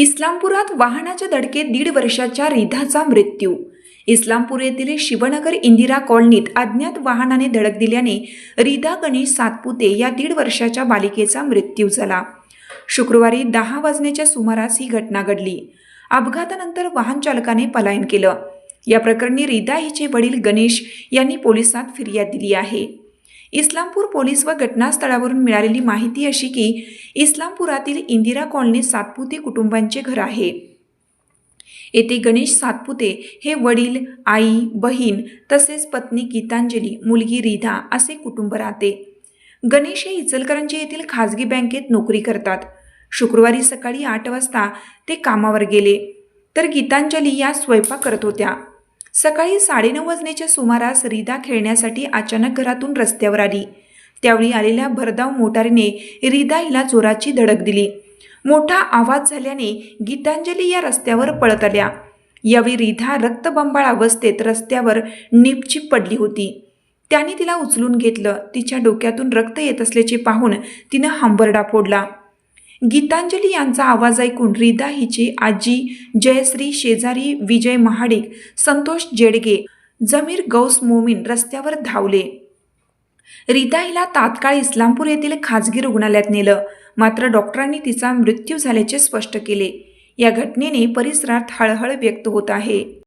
इस्लामपुरात वाहनाच्या धडकेत दीड वर्षाच्या रिधाचा मृत्यू. इस्लामपूर येथील शिवनगर इंदिरा कॉलनीत अज्ञात वाहनाने धडक दिल्याने रिधा गणेश सातपुते या दीड वर्षाच्या बालिकेचा मृत्यू झाला. शुक्रवारी दहा वाजण्याच्या सुमारास ही घटना घडली. अपघातानंतर वाहन चालकाने पलायन केलं. या प्रकरणी रिधा हिचे वडील गणेश यांनी पोलिसात फिर्याद दिली आहे. इस्लामपूर पोलीस व घटनास्थळावरून मिळालेली माहिती अशी की इस्लामपुरातील इंदिरा कॉलनी सातपुते कुटुंबांचे घर आहे. येथे गणेश सातपुते हे वडील आई बहीण तसेच पत्नी गीतांजली मुलगी रिधा असे कुटुंब राहते. गणेश हे इचलकरंजी येथील खाजगी बँकेत नोकरी करतात. शुक्रवारी सकाळी आठ वाजता ते कामावर गेले. तर गीतांजली या स्वयंपाक करत होत्या. सकाळी साडेनऊ वाजण्याच्या सुमारास रिधा खेळण्यासाठी अचानक घरातून रस्त्यावर आली. त्यावेळी आलेल्या भरधाव मोटारीने रिधा हिला जोराची धडक दिली. मोठा आवाज झाल्याने गीतांजली या रस्त्यावर पळत आल्या. यावेळी रिधा रक्तबंबाळ अवस्थेत रस्त्यावर निपचिप पडली होती. त्याने तिला उचलून घेतलं. तिच्या डोक्यातून रक्त येत असल्याचे पाहून तिनं हंबरडा फोडला. गीतांजली यांचा आवाज ऐकून रिदा हिचे आजी जयश्री शेजारी विजय महाडिक संतोष जेडगे जमीर गौस मोमीन रस्त्यावर धावले. रिदा हिला तात्काळ इस्लामपूर येथील खाजगी रुग्णालयात नेलं. मात्र डॉक्टरांनी तिचा मृत्यू झाल्याचे स्पष्ट केले. या घटनेने परिसरात हळहळ व्यक्त होत आहे.